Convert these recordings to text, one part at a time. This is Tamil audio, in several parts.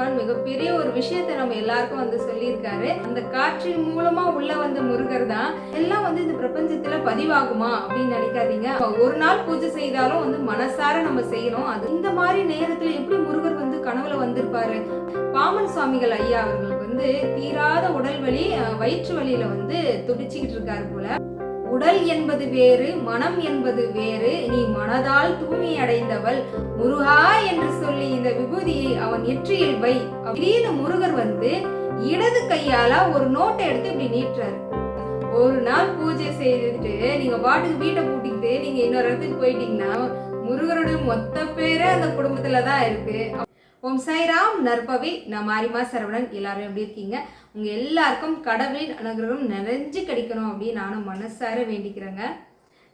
முருகப்பெருமான் மிகப்பெரிய ஒரு விஷயத்தை நம்ம எல்லாருக்கும் வந்து சொல்லியிருக்காரு. அந்த காற்றின் மூலமா உள்ள வந்த முருகர் தான். எல்லாம் வந்து இந்த பிரபஞ்சத்துல பதிவாகுமா அப்படின்னு நினைக்காதீங்க. ஒரு நாள் பூஜை செய்தாலும் வந்து மனசார நம்ம செய்யணும் அது இந்த மாதிரி நேரத்துல எப்படி முருகர் வந்து கனவுல வந்திருப்பாரு? பாமன் சுவாமிகள் ஐயா அவர்களுக்கு வந்து தீராத உடல் வலி வயிற்று வலியில வந்து துடிச்சுக்கிட்டு இருக்காரு போல. உடல் என்பது வேறு மனம் என்பது வேறு. நீ மனதால் தூய்மை அடைந்தவள் முருகா என்று சொல்லி இந்த விபூதியை அவன் நெற்றியில் வை. திடீர்னு முருகர் வந்து இடது கையால ஒரு நோட்டை எடுத்து இப்படி நீட்டுறாரு. ஒரு நாள் பூஜை செய்துட்டு நீங்க பாட்டுக்கு வீட்டை பூட்டிக்கிட்டு நீங்க இன்னொரு இடத்துக்கு போயிட்டீங்கன்னா முருகருடைய மொத்த பேரே அந்த குடும்பத்துல தான் இருக்கு. ஓம் சாய்ராம் நற்பவி. நான் மாரிமா சரவணன். எல்லாரும் எப்படி இருக்கீங்க? உங்க எல்லாருக்கும் கடவுளின் அனுகிரகம் நிறைஞ்சு கிடைக்கணும் அப்படின்னு நானும் மனசார வேண்டிக்கிறேங்க.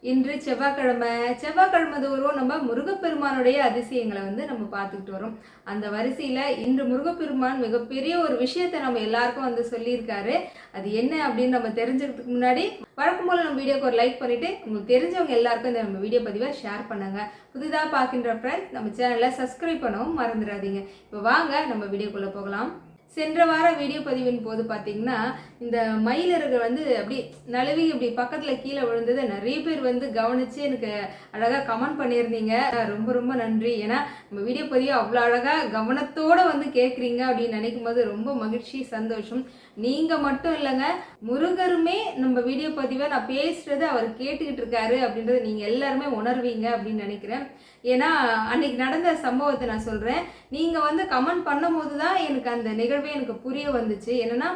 இன்று செவ்வாய்க்கிழமை செவ்வாய்க்கிழமை தோறும் நம்ம முருகப்பெருமானுடைய அதிசயங்களை வந்து நம்ம பார்த்துக்கிட்டு வரோம். அந்த வரிசையில் இன்று முருகப்பெருமான் மிகப்பெரிய ஒரு விஷயத்தை நம்ம எல்லாருக்கும் வந்து சொல்லியிருக்காரு. அது என்ன அப்படின்னு நம்ம தெரிஞ்சுக்கிறதுக்கு முன்னாடி வழக்கம் போல் நம்ம வீடியோக்கு ஒரு லைக் பண்ணிவிட்டு உங்களுக்கு தெரிஞ்சவங்க எல்லாருக்கும் இந்த நம்ம வீடியோ பதிவை ஷேர் பண்ணுங்க. புதிதாக பார்க்கின்ற ஃப்ரெண்ட்ஸ் நம்ம சேனலை சப்ஸ்கிரைப் பண்ணவும் மறந்துடாதீங்க. இப்போ வாங்க நம்ம வீடியோக்குள்ளே போகலாம். சென்ற வார வீடியோ பதிவின் போது பார்த்தீங்கன்னா இந்த மயிலர்கள் வந்து அப்படி நழுவி இப்படி பக்கத்தில் கீழே விழுந்ததை நிறைய பேர் வந்து கவனித்து எனக்கு அழகாக கமெண்ட் பண்ணியிருந்தீங்க. ரொம்ப ரொம்ப நன்றி. ஏன்னா நம்ம வீடியோ பதிவு அவ்வளோ அழகாக கவனத்தோடு வந்து கேட்குறீங்க அப்படின்னு நினைக்கும் போது ரொம்ப மகிழ்ச்சி சந்தோஷம். நீங்கள் மட்டும் இல்லைங்க முருகருமே நம்ம வீடியோ பதிவை நான் பேசுகிறத அவர் கேட்டுக்கிட்டு இருக்காரு அப்படின்றத நீங்கள் எல்லாருமே உணர்வீங்க அப்படின்னு நினைக்கிறேன். ஏன்னா அன்னைக்கு நடந்த சம்பவத்தை நான் சொல்கிறேன் நீங்கள் வந்து கமெண்ட் பண்ணும்போது தான் எனக்கு அந்த நிகழ்வே எனக்கு புரிய வந்துச்சு. என்னென்னா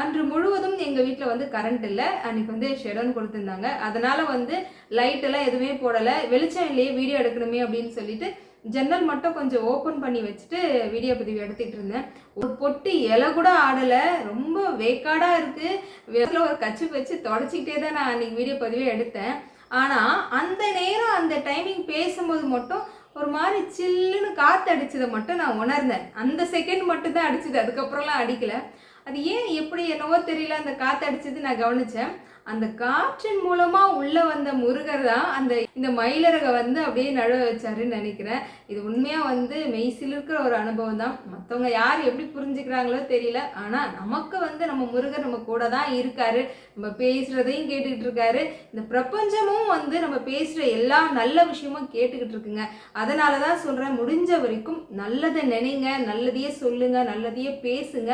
அன்று முழுவதும் எங்கள் வீட்டில் வந்து கரண்ட் இல்லை. அன்னைக்கு வந்து ஷெடவுன் கொடுத்துருந்தாங்க. அதனால் வந்து லைட்டெல்லாம் எதுவுமே போடலை. வெளிச்சம் இல்லையே வீடியோ எடுக்கணுமே அப்படின்னு சொல்லிட்டு ஜன்னல் மட்டும் கொஞ்சம் ஓப்பன் பண்ணி வச்சுட்டு வீடியோ பதிவு எடுத்துகிட்டு இருந்தேன். ஒரு பொட்டு இலை கூட ஆடலை. ரொம்ப வேக்காடாக இருக்குது வேக்கில் ஒரு கச்சி வச்சு தொடச்சிக்கிட்டே தான் நான் அன்னைக்கு வீடியோ பதிவே எடுத்தேன். ஆனால் அந்த நேரம் அந்த டைமிங் பேசும்போது மட்டும் ஒரு மாதிரி சில்லுன்னு காற்று அடிச்சதை மட்டும் நான் உணர்ந்தேன். அந்த செகண்ட் மட்டும் தான் அடிச்சது. அதுக்கப்புறம்லாம் அடிக்கலை. அது ஏன் எப்படி என்னவோ தெரியல. அந்த காற்று அடிச்சது நான் கவனித்தேன் அந்த காற்றின் மூலமா உள்ள வந்த முருகர் தான் அந்த இந்த மயிலரகை வந்து அப்படியே நழுவ வச்சாருன்னு நினைக்கிறேன். இது உண்மையா வந்து மெய்சில் இருக்கிற ஒரு அனுபவம் தான். மற்றவங்க யார் எப்படி புரிஞ்சுக்கிறாங்களோ தெரியல. ஆனா நமக்கு வந்து நம்ம முருகர் நம்ம கூட தான் இருக்காரு. நம்ம பேசுறதையும் கேட்டுக்கிட்டு இருக்காரு. இந்த பிரபஞ்சமும் வந்து நம்ம பேசுற எல்லா நல்ல விஷயமும் கேட்டுக்கிட்டு இருக்குங்க. அதனால தான் சொல்றேன் முடிஞ்ச வரைக்கும் நல்லதை நினைங்க நல்லதையே சொல்லுங்க நல்லதையே பேசுங்க.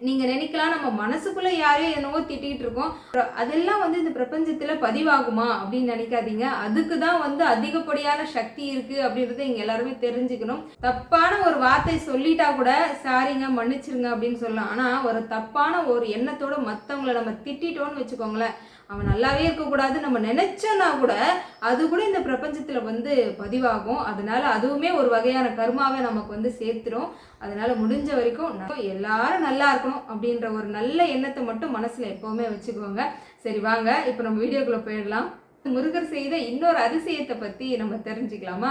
நீங்க நினைக்கலாம் நம்ம மனசுக்குள்ள யாரையோ என்னவோ திட்டிகிட்டு இருக்கோம். அப்புறம் அதெல்லாம் வந்து இந்த பிரபஞ்சத்துல பதிவாகுமா அப்படின்னு நினைக்காதீங்க. அதுக்கு தான் வந்து அதிகப்படியான சக்தி இருக்கு அப்படின்றத இங்க எல்லாருமே தெரிஞ்சுக்கணும். தப்பான ஒரு வார்த்தை சொல்லிட்டா கூட சாரிங்க மன்னிச்சிருங்க அப்படின்னு சொல்லலாம். ஆனா ஒரு தப்பான ஒரு எண்ணத்தோட மத்தவங்கள நம்ம திட்டிட்டோன்னு வச்சுக்கோங்களேன். அவன் நல்லாவே இருக்கக்கூடாது நம்ம நினைச்சோன்னா கூட அது கூட இந்த பிரபஞ்சத்தில் வந்து பதிவாகும். அதனால அதுவுமே ஒரு வகையான கர்மாவை நமக்கு வந்து சேர்த்துரும். அதனால முடிஞ்ச வரைக்கும் நம்ம எல்லாரும் நல்லா இருக்கணும் அப்படின்ற ஒரு நல்ல எண்ணத்தை மட்டும் மனசில் எப்போவுமே வச்சுக்கோங்க. சரி வாங்க. இப்போ நம்ம வீடியோக்குள்ளே போயிடலாம். முருகர் செய்த இன்னொரு அதிசயத்தை பத்தி நம்ம தெரிஞ்சுக்கலாமா?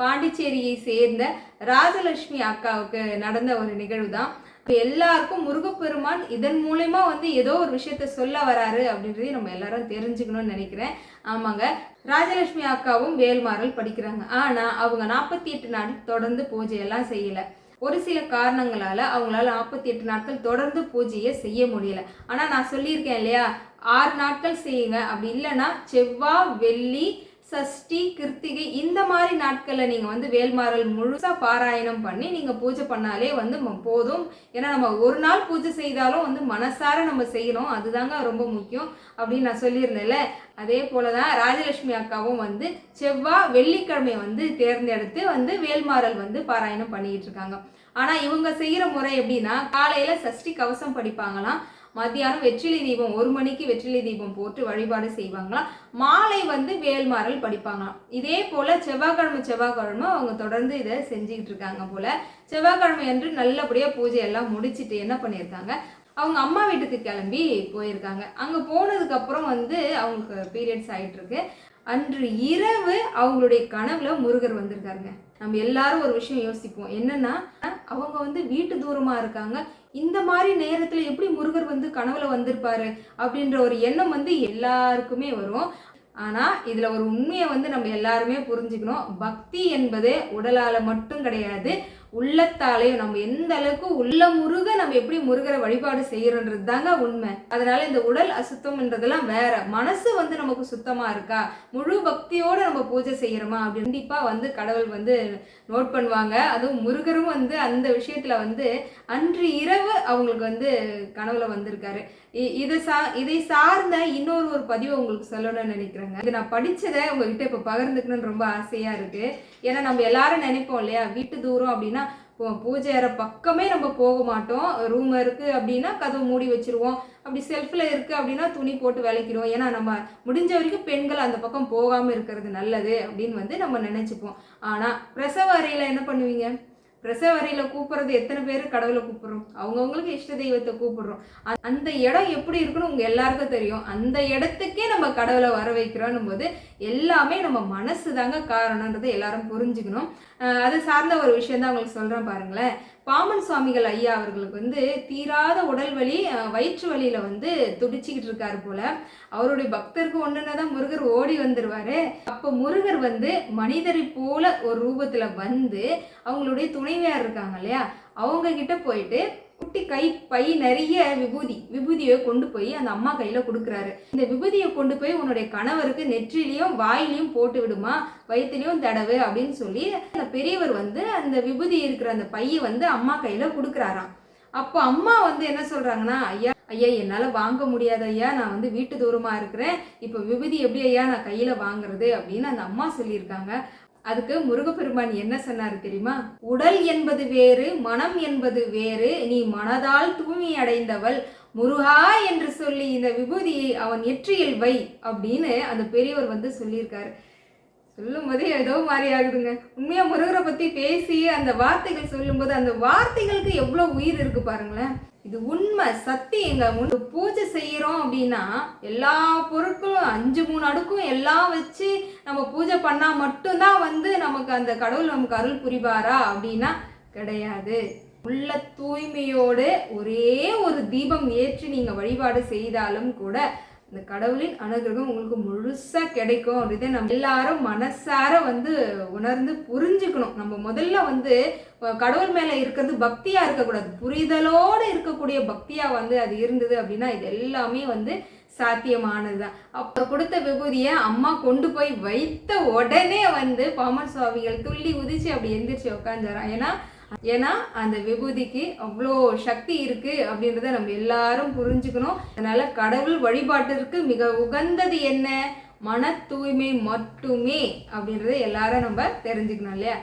பாண்டிச்சேரியை சேர்ந்த ராஜலட்சுமி அக்காவுக்கு நடந்த ஒரு நிகழ்வு தான் எல்லாருக்கும் முருகப்பெருமான் இதன் மூலயமா வந்து ஏதோ ஒரு விஷயத்த சொல்ல வராரு அப்படின்றதையும் நம்ம எல்லாரும் தெரிஞ்சுக்கணும்னு நினைக்கிறேன். ஆமாங்க. ராஜலட்சுமி அக்காவும் வேல்மாறல் படிக்கிறாங்க. ஆனால் அவங்க நாற்பத்தி எட்டு நாள் தொடர்ந்து பூஜையெல்லாம் செய்யலை. ஒரு சில காரணங்களால் அவங்களால நாற்பத்தி எட்டு நாட்கள் தொடர்ந்து பூஜையை செய்ய முடியல. ஆனால் நான் சொல்லியிருக்கேன் இல்லையா? ஆறு நாட்கள் செய்யுங்க. அப்படி இல்லைன்னா செவ்வாய் வெள்ளி சஷ்டி கிருத்திகை இந்த மாதிரி நாட்களில் நீங்கள் வந்து வேல்மாறல் முழுசாக பாராயணம் பண்ணி நீங்கள் பூஜை பண்ணாலே வந்து ம- போதும். ஏன்னா நம்ம ஒரு நாள் பூஜை செய்தாலும் வந்து மனசார நம்ம செய்யணும். அதுதாங்க ரொம்ப முக்கியம் அப்படின்னு நான் சொல்லியிருந்தேன்ல. அதே போல தான் ராஜலட்சுமி அக்காவும் வந்து செவ்வாய் வெள்ளிக்கிழமை வந்து தேர்ந்தெடுத்து வந்து வேல்மாறல் வந்து பாராயணம் பண்ணிக்கிட்டு இருக்காங்க. ஆனால் இவங்க செய்கிற முறை எப்படின்னா காலையில் சஷ்டி கவசம் படிப்பாங்களாம். மத்தியானம் வெற்றிலை தீபம் ஒரு மணிக்கு வெற்றிலை தீபம் போட்டு வழிபாடு செய்வாங்களாம் மாலை வந்து வேல்மாறல் படிப்பாங்களாம். இதே போல செவ்வாய்க்கிழமை செவ்வாய்க்கிழமை அவங்க தொடர்ந்து இதை செஞ்சுக்கிட்டு இருக்காங்க போல. செவ்வாய்க்கிழமை அன்று நல்லபடியாக பூஜை எல்லாம் முடிச்சிட்டு என்ன பண்ணியிருக்காங்க? அவங்க அம்மா வீட்டுக்கு கிளம்பி போயிருக்காங்க. அங்கே போனதுக்கப்புறம் வந்து அவங்களுக்கு பீரியட்ஸ் ஆகிட்டுருக்கு அன்று இரவு அவங்களுடைய கனவுல முருகர் வந்திருக்காருங்க. நம்ம எல்லாரும் ஒரு விஷயம் யோசிப்போம். என்னன்னா அவங்க வந்து வீட்டு தூரமா இருக்காங்க. இந்த மாதிரி நேரத்துல எப்படி முருகர் வந்து கனவுல வந்திருப்பாரு அப்படின்ற ஒரு எண்ணம் வந்து எல்லாருக்குமே வரும். ஆனா இதுல ஒரு உண்மையை வந்து நம்ம எல்லாருமே புரிஞ்சுக்கணும். பக்தி என்பது உடலால மட்டும் கிடையாது. உள்ளத்தாலேயும் நம்ம எந்த அளவுக்கு உள்ள முருக நம்ம எப்படி முருகரை வழிபாடு செய்யறோன்றது தாங்க உண்மை. அதனால இந்த உடல் அசுத்தம்ன்றதெல்லாம் வேற. மனசு வந்து நமக்கு சுத்தமா இருக்கா? முழு பக்தியோட நம்ம பூஜை செய்யறோமா? அப்படி கண்டிப்பா வந்து கடவுள் வந்து நோட் பண்ணுவாங்க. அதுவும் முருகரும் வந்து அந்த விஷயத்துல வந்து அன்று இரவு அவங்களுக்கு வந்து கனவுல வந்திருக்காரு. இ- இதை சா இதை சார்ந்த இன்னொரு ஒரு பதிவை உங்களுக்கு சொல்லணும்னு நினைக்கிறேங்க. இது நான் படிச்சதை உங்ககிட்ட இப்போ பகிர்ந்துக்கணும்னு ரொம்ப ஆசையா இருக்கு. ஏன்னா நம்ம எல்லாரும் நினைப்போம் இல்லையா? வீட்டு தூரம் அப்படின்னா பூஜை அறை பக்கமே நம்ம போக மாட்டோம். ரூம் இருக்குது அப்படின்னா கதவு மூடி வச்சுருவோம். அப்படி செல்ஃபில் இருக்குது அப்படின்னா துணி போட்டு விளக்கிடுவோம். ஏன்னா நம்ம முடிஞ்ச வரைக்கும் பெண்கள் அந்த பக்கம் போகாமல் இருக்கிறது நல்லது அப்படின்னு வந்து நம்ம நினச்சிப்போம். ஆனால் பிரசவ அறையில் என்ன பண்ணுவீங்க? பிரசவ அறையில கூப்பிடுறது எத்தனை பேர் கடவுளை கூப்பிடுறோம்? அவங்கவுங்களுக்கு இஷ்ட தெய்வத்தை கூப்பிடுறோம். அந்த இடம் எப்படி இருக்குன்னு உங்க எல்லாருக்கும் தெரியும். அந்த இடத்துக்கே நம்ம கடவுளை வர வைக்கிறோன்னும் போது எல்லாமே நம்ம மனசு தாங்க காரணன்றதை எல்லாரும் புரிஞ்சுக்கணும். அது சார்ந்த ஒரு விஷயம் தான் உங்களுக்கு சொல்றேன் பாருங்களேன். பாமன் சுவாமிகள் ஐயா அவர்களுக்கு வந்து தீராத உடல் வலி வயிற்று வலியில வந்து துடிச்சிக்கிட்டு இருக்காரு போல. அவருடைய பக்தருக்கு ஒன்றுனா தான் முருகர் ஓடி வந்துருவாரு. அப்போ முருகர் வந்து மனிதரை போல ஒரு ரூபத்துல வந்து அவங்களுடைய துணைவியார் இருக்காங்க இல்லையா? அவங்க கிட்ட போயிட்டு குட்டி கை பை நிறைய விபூதி விபூதியை கொண்டு போய் அந்த அம்மா கையில கொடுக்குறாரு. இந்த விபூதியை கொண்டு போய் உன்னுடைய கணவருக்கு நெற்றிலையும் வாயிலையும் போட்டு விடுமா? வயிற்றுலையும் தடவு அப்படின்னு சொல்லி அந்த பெரியவர் வந்து அந்த விபூதி இருக்கிற அந்த பையை வந்து அம்மா கையில கொடுக்குறாராம். அப்போ அம்மா வந்து என்ன சொல்றாங்கன்னா ஐயா ஐயா என்னால் வாங்க முடியாது ஐயா. நான் வந்து வீட்டு தூரமாக இருக்கிறேன். இப்போ விபூதி எப்படி ஐயா நான் கையில் வாங்குறது? அப்படின்னு அந்த அம்மா சொல்லியிருக்காங்க. அதுக்கு முருகப்பெருமான் என்ன சொன்னார் தெரியுமா? உடல் என்பது வேறு மனம் என்பது வேறு நீ மனதால் தூய்மை அடைந்தவள் முருகா என்று சொல்லி இந்த விபூதியை அவன் நெற்றியில் வை அப்படின்னு அந்த பெரியவர் வந்து சொல்லியிருக்காரு. சொல்லும் போதே ஏதோ மாதிரி ஆகுதுங்க. உண்மையா முருகரை பத்தி பேசி அந்த வார்த்தைகள் சொல்லும்போது அந்த வார்த்தைகளுக்கு எவ்வளவு உயிர் இருக்கு பாருங்களேன். இது உண்மை சத்தியங்க முன் பூஜை செய்கிறோம் அப்படின்னா எல்லா பொருட்களும் அஞ்சு மூணு அடுக்கும் எல்லாம் வச்சு நம்ம பூஜை பண்ணால் மட்டும்தான் வந்து நமக்கு அந்த கடவுள் நமக்கு அருள் புரிவாரா அப்படின்னா கிடையாது. உள்ள தூய்மையோடு ஒரே ஒரு தீபம் ஏற்றி நீங்கள் வழிபாடு செய்தாலும் கூட இந்த கடவுளின் அனுகிரகம் உங்களுக்கு முழுசாக கிடைக்கும் அப்படிதான் நம்ம எல்லாரும் மனசார வந்து உணர்ந்து புரிஞ்சுக்கணும். நம்ம முதல்ல வந்து கடவுள் மேலே இருக்கிறது பக்தியாக இருக்கக்கூடாது. புரிதலோடு இருக்கக்கூடிய பக்தியாக வந்து அது இருந்தது அப்படின்னா இது எல்லாமே வந்து சாத்தியமானதுதான். அப்போ கொடுத்த விபூதியை அம்மா கொண்டு போய் வைத்த உடனே வந்து பாமன் சுவாமிகள் துள்ளி உதிச்சு அப்படி எந்திரிச்சு உட்காந்துறான் ஏன்னா ஏன்னா அந்த விபூதிக்கு அவ்வளோ சக்தி இருக்கு அப்படின்றத நம்ம எல்லாரும் புரிஞ்சுக்கணும். அதனால கடவுள் வழிபாட்டிற்கு மிக உகந்தது என்ன? மன தூய்மை மட்டுமே அப்படின்றத எல்லாரும் நம்ம தெரிஞ்சுக்கணும் இல்லையா?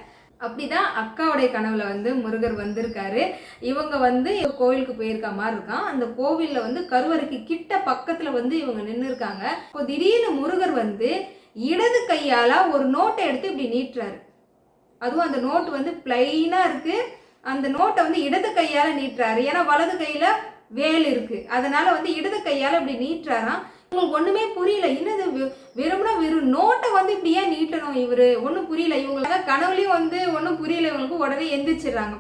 அப்படிதான் அக்காவுடைய கனவுல வந்து முருகர் வந்திருக்காரு. இவங்க வந்து கோவிலுக்கு போயிருக்க மாதிரி இருக்கான். அந்த கோவில்ல வந்து கருவறைக்கு கிட்ட பக்கத்துல வந்து இவங்க நின்று இருக்காங்க இப்போ திடீர்னு முருகர் வந்து இடது கையால ஒரு நோட்டை எடுத்து இப்படி நீட்டுறாரு. அதுவும் அந்த நோட் வந்து பிளைனாக இருக்குது அந்த நோட்டை வந்து இடது கையால் நீட்டுறாரு. ஏன்னா வலது கையில் வேல் இருக்குது அதனால் வந்து இடது கையால் இப்படி நீட்டுறாராம். உங்களுக்கு ஒன்றுமே புரியல. என்னது வெ- வெறும்னா வெறும் நோட்டை வந்து இப்படி ஏன் நீட்டணும் இவர்? ஒன்றும் புரியல. இவங்களுக்கு கனவுலையும் வந்து ஒன்றும் புரியல. இவங்களுக்கு உடனே எந்திரிச்சிடுறாங்க.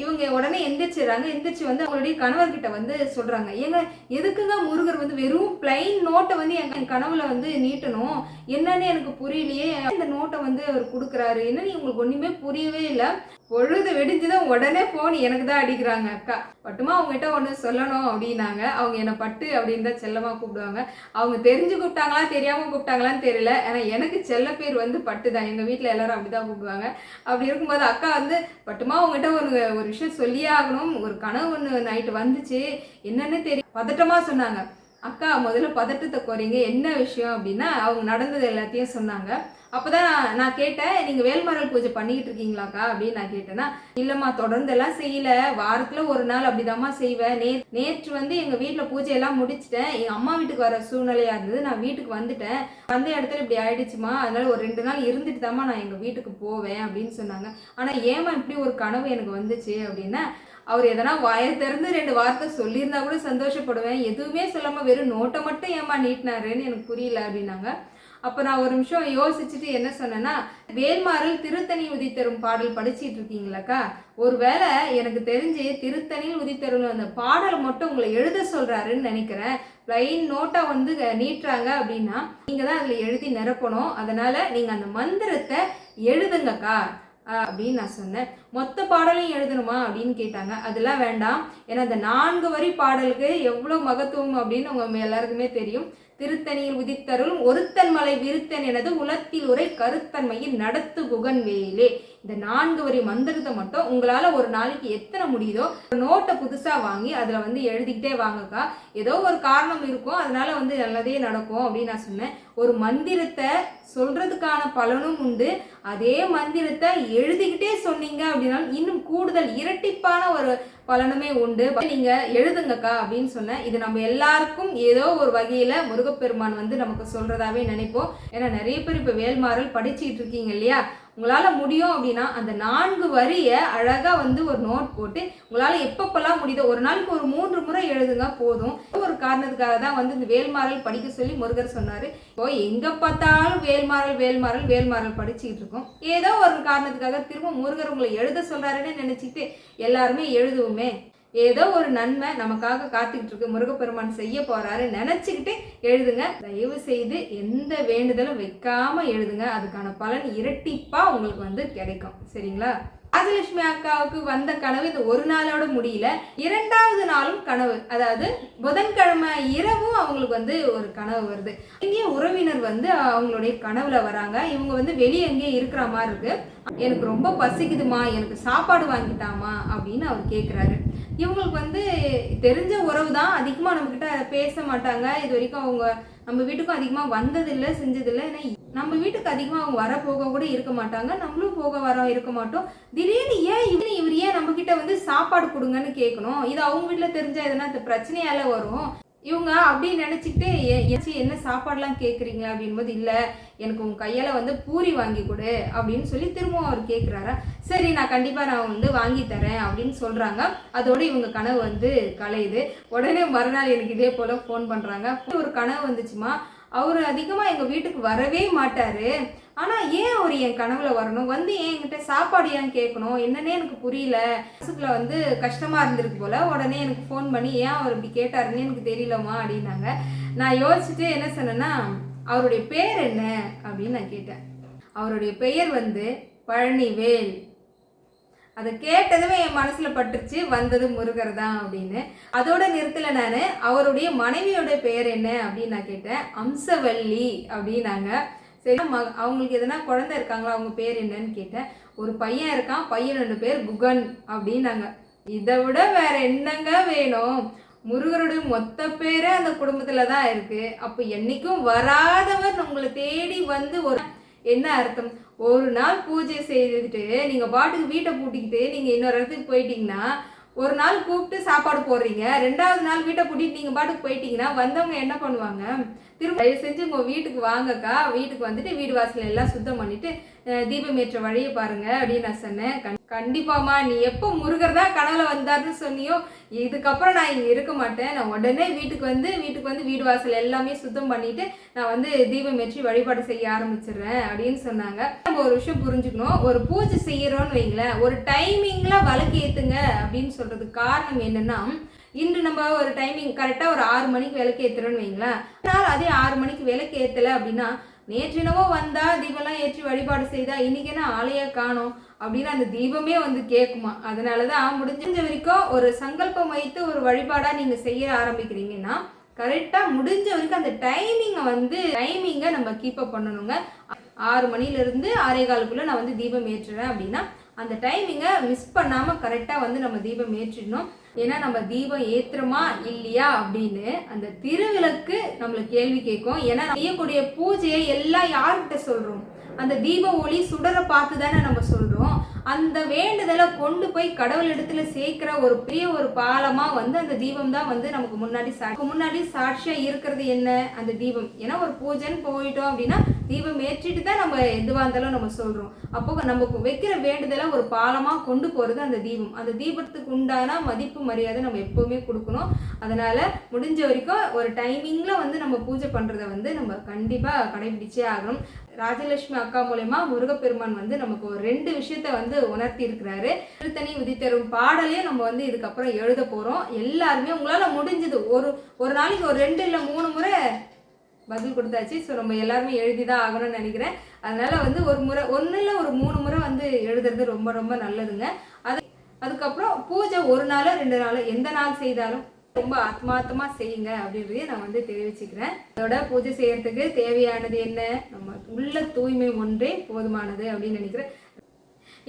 இவங்க உடனே எந்திரிச்சிடுறாங்க. எந்திரிச்சு வந்து அவங்களுடைய கணவர்கிட்ட வந்து சொல்றாங்க. ஏங்க எதுக்குங்க முருகர் வந்து வெறும் பிளைன் நோட்டை வந்து என் கனவுல வந்து நீட்டணும்? என்னன்னு எனக்கு புரியலையே. இந்த நோட்டை வந்து அவர் கொடுக்குறாரு. என்னன்னு உங்களுக்கு ஒண்ணுமே புரியவே இல்லை? பொழுது வெடிஞ்சுதான் உடனே போன் எனக்கு தான் அடிக்கிறாங்க. அக்கா பட்டுமா அவங்ககிட்ட ஒன்று சொல்லணும் அப்படின்னாங்க. அவங்க என்னை பட்டு அப்படின்னு தான் செல்லமாக கூப்பிடுவாங்க. அவங்க தெரிஞ்சு கூப்பிட்டாங்களா தெரியாமல் கூப்பிட்டாங்களான்னு தெரியல. ஏன்னா எனக்கு செல்ல பேர் வந்து பட்டு தான் எங்கள் வீட்டில் எல்லாரும் அப்படி தான் கூப்பிடுவாங்க. அப்படி இருக்கும்போது அக்கா வந்து பட்டுமா அவங்ககிட்ட ஒரு ஒரு விஷயம் சொல்லியே ஆகணும். ஒரு கனவு ஒன்று நைட்டு வந்துச்சு. என்னன்னு தெரியும் பதட்டமாக சொன்னாங்க. அக்கா முதல்ல பதட்டத்தை குறைங்க. என்ன விஷயம்? அப்படின்னா அவங்க நடந்தது எல்லாத்தையும் சொன்னாங்க. அப்பதான் நான் நான் கேட்டேன் நீங்கள் வேல்மரல் பூஜை பண்ணிக்கிட்டு இருக்கீங்களாக்கா? அப்படின்னு நான் கேட்டேன்னா இல்லைம்மா தொடர்ந்தெல்லாம் செய்யல. வாரத்தில் ஒரு நாள் அப்படிதாம்மா செய்வேன் நே நேற்று வந்து எங்கள் வீட்டில் பூஜையெல்லாம் முடிச்சிட்டேன். எங்கள் அம்மா வீட்டுக்கு வர சூழ்நிலையாக இருந்தது. நான் வீட்டுக்கு வந்துட்டேன். வந்த இடத்துல இப்படி ஆயிடுச்சுமா? அதனால ஒரு ரெண்டு நாள் இருந்துட்டு தாம்மா நான் எங்கள் வீட்டுக்கு போவேன் அப்படின்னு சொன்னாங்க. ஆனால் ஏமா இப்படி ஒரு கனவு எனக்கு வந்துச்சு? அப்படின்னா அவர் எதனா வாயை திறந்து ரெண்டு வார்த்தை சொல்லியிருந்தா கூட சந்தோஷப்படுவேன். எதுவுமே சொல்லாமல் வெறும் நோட்டை மட்டும் ஏமா நீட்டினாருன்னு எனக்கு புரியல அப்படின்னாங்க. அப்போ நான் ஒரு நிமிஷம் யோசிச்சுட்டு என்ன சொன்னேன்னா வேர்மாறல் திருத்தணி உதித்தரும் பாடல் படிச்சிட்டு இருக்கீங்களாக்கா? ஒருவேளை எனக்கு தெரிஞ்சு திருத்தணியில் உதித்தரும் அந்த பாடல் மட்டும் உங்களை எழுத சொல்றாருன்னு நினைக்கிறேன். பிளைன் நோட்டா வந்து நீட்டுறாங்க அப்படின்னா நீங்க தான் அதில் எழுதி நிரப்பணும். அதனால நீங்க அந்த மந்திரத்தை எழுதுங்கக்கா அப்படின்னு நான் சொன்னேன். மொத்த பாடலையும் எழுதணுமா அப்படின்னு கேட்டாங்க. அதெல்லாம் வேண்டாம். ஏன்னா அந்த நான்கு வரி பாடலுக்கு எவ்வளோ மகத்துவம் அப்படின்னு உங்க எல்லாருக்குமே தெரியும். திருத்தணியில் உதித்தருள் ஒருத்தன் மலை விருத்தன் எனது உலத்தில் உரை கருத்தன்மையில் நடத்து குகன் வேலே இந்த நான்கு வரி மந்திரத்தை மட்டும் உங்களால ஒரு நாளைக்கு எத்தனை முடியுதோ ஒரு நோட்டை புதுசா வாங்கி அதுல வந்து எழுதிக்கிட்டே வாங்கக்கா. ஏதோ ஒரு காரணம் இருக்கும் அதனால வந்து நல்லதே நடக்கும் அப்படின்னு நான் சொன்னேன். ஒரு மந்திரத்தை சொல்றதுக்கான பலனும் உண்டு. அதே மந்திரத்தை எழுதிக்கிட்டே சொன்னீங்க அப்படின்னாலும் இன்னும் கூடுதல் இரட்டிப்பான ஒரு பலனுமே உண்டு. நீங்க எழுதுங்கக்கா அப்படின்னு சொன்னேன். இது நம்ம எல்லாருக்கும் ஏதோ ஒரு வகையில முருகப்பெருமான் வந்து நமக்கு சொல்றதாவே நினைப்போம். ஏன்னா நிறைய பேர் இப்ப வேல்மாறல் படிச்சுட்டு இருக்கீங்க இல்லையா? உங்களால் முடியும் அப்படின்னா அந்த நான்கு வரியை அழகாக வந்து ஒரு நோட் போட்டு உங்களால் எப்பப்பெல்லாம் முடியுதோ ஒரு நாளைக்கு ஒரு மூன்று முறை எழுதுங்க போதும். ஒரு காரணத்துக்காக தான் வந்து இந்த வேல்மாறல் படிக்க சொல்லி முருகர் சொன்னார். இப்போ எங்கே பார்த்தாலும் வேல்மாறல் வேல்மாறல் வேல்மாறல் படிச்சுக்கிட்டு இருக்கோம். ஏதோ ஒரு காரணத்துக்காக திரும்ப முருகர் உங்களை எழுத சொல்கிறாருன்னு நினச்சிக்கிட்டு எல்லாருமே எழுதுவோமே. ஏதோ ஒரு நன்மை நமக்காக காத்துக்கிட்டு இருக்கு முருகப்பெருமான் செய்ய போறாரு நினச்சிக்கிட்டு எழுதுங்க. தயவு செய்து எந்த வேண்டுதலும் வைக்காம எழுதுங்க. அதுக்கான பலன் இரட்டிப்பா உங்களுக்கு வந்து கிடைக்கும். சரிங்களா? ராஜலட்சுமி அக்காவுக்கு வந்த கனவு இந்த ஒரு நாளோட முடியல. இரண்டாவது நாளும் கனவு. அதாவது புதன்கிழமை இரவும் அவங்களுக்கு வந்து ஒரு கனவு வருது. இங்கே உறவினர் வந்து அவங்களுடைய கனவுல வராங்க. இவங்க வந்து வெளியே எங்கேயே இருக்கிற மாதிரி இருக்கு. எனக்கு ரொம்ப பசிக்குதுமா எனக்கு சாப்பாடு வாங்கிட்டாமா அப்படின்னு அவர் கேட்குறாரு இவங்களுக்கு வந்து தெரிஞ்ச உறவு தான் அதிகமாக நம்மக்கிட்ட பேச மாட்டாங்க. இது வரைக்கும் அவங்க நம்ம வீட்டுக்கும் அதிகமாக வந்ததில்லை செஞ்சதில்லை. ஏன்னா நம்ம வீட்டுக்கு அதிகமாக அவங்க வர போக கூட இருக்க மாட்டாங்க. நம்மளும் போக வர இருக்க மாட்டோம். திடீர்னு ஏன் இவரு இவர் ஏன் நம்மக்கிட்ட வந்து சாப்பாடு கொடுங்கன்னு கேட்கணும்? இது அவங்க வீட்டில் தெரிஞ்சால் எதனா இந்த பிரச்சனையால வரும். இவங்க அப்படி நினச்சிக்கிட்டு ஏச்சி என்ன சாப்பாடெலாம் கேட்குறீங்களா அப்படின்போது இல்லை எனக்கு உங்கள் கையால் வந்து பூரி வாங்கி கொடு அப்படின்னு சொல்லி திரும்பவும் அவர் கேட்குறாரா சரி நான் கண்டிப்பாக நான் வந்து வாங்கி தரேன் அப்படின்னு சொல்கிறாங்க அதோடு இவங்க கனவு வந்து கலையுது. உடனே மறுநாள் எனக்கு இதே போல் ஃபோன் பண்ணுறாங்க ஒரு கனவு வந்துச்சுமா? அவர் அதிகமாக எங்கள் வீட்டுக்கு வரவே மாட்டார். ஆனால் ஏன் அவர் என் கனவுல வரணும்? வந்து ஏன் என்கிட்ட சாப்பாடு ஏன் கேட்கணும்? என்னன்னே எனக்கு புரியல. மனசுக்குள்ள வந்து கஷ்டமாக இருந்திருக்கு போல். உடனே எனக்கு ஃபோன் பண்ணி ஏன் அவர் இப்படி கேட்டாருன்னு எனக்கு தெரியலம்மா அப்படின்னாங்க. நான் யோசிச்சுட்டு என்ன சொன்னேன்னா அவருடைய பேர் என்ன? அப்படின்னு நான் கேட்டேன். அவருடைய பெயர் வந்து பழனிவேல். அதை கேட்டதுமே என் மனசில் பட்டுருச்சு வந்தது முருகர் தான் அப்படின்னு. அதோட நிறுத்தலை நான் அவருடைய மனைவியோட பெயர் என்ன அப்படின்னு நான் கேட்டேன். அம்சவல்லி அப்படின்னாங்க. சரி ம- அவங்களுக்கு எதனா குழந்தை இருக்காங்களா அவங்க பேர் என்னன்னு கேட்டேன். ஒரு பையன் இருக்கான் பையனோட பேர் குகன் அப்படின்னாங்க. இதை விட வேற என்னங்க வேணும்? முருகருடைய மொத்த பேரே அந்த குடும்பத்தில் தான் இருக்குது அப்போ என்றைக்கும் வராதவர் உங்களை தேடி வந்து ஒரு என்ன அர்த்தம்? ஒரு நாள் பூஜை செய்துட்டு நீங்கள் பாட்டுக்கு வீட்டை பூட்டிக்கிட்டு நீங்கள் இன்னொரு இடத்துக்கு போயிட்டீங்கன்னா ஒரு நாள் கூப்பிட்டு சாப்பாடு போடுறீங்க. ரெண்டாவது நாள் வீட்டை பூட்டிட்டு நீங்கள் பாட்டுக்கு போயிட்டீங்கன்னா வந்தவங்க என்ன பண்ணுவாங்க? திரும்ப தயவு செஞ்சு உங்கள் வீட்டுக்கு வாங்கக்கா. வீட்டுக்கு வந்துட்டு வீடு வாசல் எல்லாம் சுத்தம் பண்ணிட்டு தீபம் ஏற்ற வழியை பாருங்க அப்படின்னு நான் சொன்னேன். கண்- கண்டிப்பாம்மா நீ எப்போ முருகர் தான் கனவுல வந்தாருன்னு சொன்னியோ இதுக்கப்புறம் நான் இங்கே இருக்க மாட்டேன். நான் உடனே வீட்டுக்கு வந்து வீட்டுக்கு வந்து வீடு வாசல் எல்லாமே சுத்தம் பண்ணிட்டு நான் வந்து தீபம் ஏற்றி வழிபாடு செய்ய ஆரம்பிச்சிடுறேன் அப்படின்னு சொன்னாங்க. நம்ம ஒரு விஷயம் புரிஞ்சுக்கணும். ஒரு பூஜை செய்யறோம்னு வைங்களேன் ஒரு டைமிங்ல விளக்கு ஏத்துங்க அப்படின்னு சொல்றதுக்கு காரணம் என்னன்னா இன்று நம்ம ஒரு டைமிங் கரெக்டாக ஒரு ஆறு மணிக்கு விளக்கு ஏற்றுறோன்னு வைங்களேன். ஆனால் அதே ஆறு மணிக்கு விளக்கு ஏற்றலை அப்படின்னா நேற்றினவோ வந்தா தீபம்லாம் ஏற்றி வழிபாடு செய்தா இன்னைக்கு என்ன ஆலையை காணோம் அப்படின்னு அந்த தீபமே வந்து கேட்குமா. அதனால தான் முடிஞ்ச வரைக்கும் ஒரு சங்கல்பம் வைத்து ஒரு வழிபாடாக நீங்கள் செய்ய ஆரம்பிக்கிறீங்கன்னா கரெக்டாக முடிஞ்ச வரைக்கும் அந்த டைமிங்கை வந்து டைமிங்கை நம்ம கீப்பப் பண்ணணுங்க. ஆறு மணிலேருந்து ஆறே காலுக்குள்ளே நான் வந்து தீபம் ஏற்றுறேன் அப்படின்னா அந்த டைமிங்கை மிஸ் பண்ணாமல் கரெக்டாக வந்து நம்ம தீபம் ஏற்றிடணும். ஏன்னா நம்ம தீபம் ஏத்துறோமா இல்லையா அப்படின்னு அந்த திருவிளக்கு நம்மளுக்கு கேள்வி கேட்கும். ஏன்னா செய்யக்கூடிய பூஜையை எல்லாம் யார்கிட்ட சொல்கிறோம் அந்த தீப ஒளி சுடரை பார்த்து தானே நம்ம சொல்கிறோம் அந்த வேண்டுதலை கொண்டு போய் கடவுள் இடத்துல சேர்க்கிற ஒரு பெரிய ஒரு பாலமா வந்து அந்த தீபம் தான் வந்து நமக்கு முன்னாடி சா முன்னாடி சாட்சியா இருக்கிறது என்ன? அந்த தீபம். ஏன்னா ஒரு பூஜைன்னு போயிட்டோம் அப்படின்னா தீபம் ஏற்றிட்டு தான் நம்ம எதுவாக இருந்தாலும் நம்ம சொல்றோம். அப்போ நமக்கு வைக்கிற வேண்டுதலை ஒரு பாலமா கொண்டு போறது அந்த தீபம். அந்த தீபத்துக்கு உண்டான மதிப்பு மரியாதை நம்ம எப்பவுமே கொடுக்கணும். அதனால முடிஞ்ச வரைக்கும் ஒரு டைமிங்ல வந்து நம்ம பூஜை பண்றத வந்து நம்ம கண்டிப்பா கடைபிடிச்சே ஆகணும். ராஜலட்சுமி அக்கா மூலயமா முருகப்பெருமான் வந்து நமக்கு ஒரு ரெண்டு விஷயத்த வந்து உணர்த்தி இருக்கிறாரு திருத்தணி உதித்தரும் பாடலையும் நம்ம வந்து இதுக்கப்புறம் எழுத போகிறோம் எல்லாருமே உங்களால் முடிஞ்சது. ஒரு ஒரு நாளைக்கு ஒரு ரெண்டு இல்லை மூணு முறை பதில் கொடுத்தாச்சு. ஸோ நம்ம எல்லாருமே எழுதி தான் ஆகணும்னு நினைக்கிறேன். அதனால வந்து ஒரு முறை ஒன்று இல்லை ஒரு மூணு முறை வந்து எழுதுறது ரொம்ப ரொம்ப நல்லதுங்க. அது அதுக்கப்புறம் பூஜை ஒரு நாளோ ரெண்டு நாளோ எந்த நாள் செய்தாலும் ரொம்ப ஆத்மார்த்தமா செய்யுங்க அப்படின்றதையும் நான் வந்து தெரிவிச்சுக்கிறேன். அதோட பூஜை செய்யறதுக்கு தேவையானது என்ன? நம்ம உள்ள தூய்மை ஒன்றே போதுமானது அப்படின்னு நினைக்கிறேன்.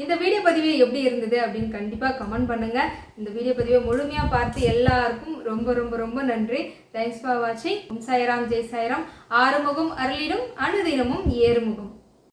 இந்த வீடியோ பதிவு எப்படி இருந்தது அப்படின்னு கண்டிப்பாக கமெண்ட் பண்ணுங்க. இந்த வீடியோ பதிவை முழுமையாக பார்த்து எல்லாருக்கும் ரொம்ப ரொம்ப ரொம்ப நன்றி. தேங்க்ஸ் ஃபார் வாட்சிங் சாய்ராம் ஜெய் சாய்ராம். ஆறுமுகம் அருளிடும் அனுதினமும் ஏறுமுகம்.